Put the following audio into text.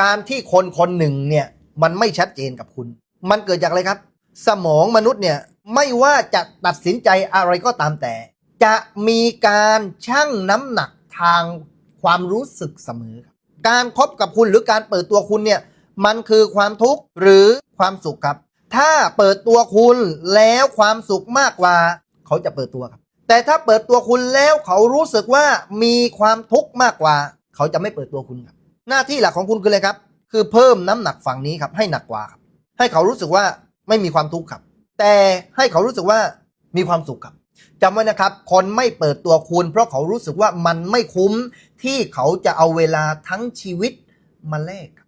การที่คนคนหนึ่งเนี่ยมันไม่ชัดเจนกับคุณ มันเกิดจากอะไรครับ สมองมนุษย์เนี่ยไม่ว่าจะตัดสินใจอะไรก็ตามแต่ จะมีการชั่งน้ำหนักทางความรู้สึกเสมอครับการครบกับคุณหรือการเปิดตัวคุณเนี่ยมันคือความทุกข์หรือความสุขครับ ถ้าเปิดตัวคุณแล้วความสุขมากกว่า เขาจะเปิดตัวครับ แต่ถ้าเปิดตัวคุณแล้วเขารู้สึกว่ามีความทุกข์มากกว่า เขาจะไม่เปิดตัวคุณครับ หน้าที่หลักของคุณคืออะไรครับ คือเพิ่มน้ำหนักฝั่งนี้ครับให้หนักกว่าครับ ให้เขารู้สึกว่าไม่มีความทุกข์ครับ แต่ให้เขารู้สึกว่ามีความสุขครับจำไว้นะครับ คนไม่เปิดตัวคุณ เพราะเขารู้สึกว่ามันไม่คุ้มที่เขาจะเอาเวลาทั้งชีวิตมาแลกครับ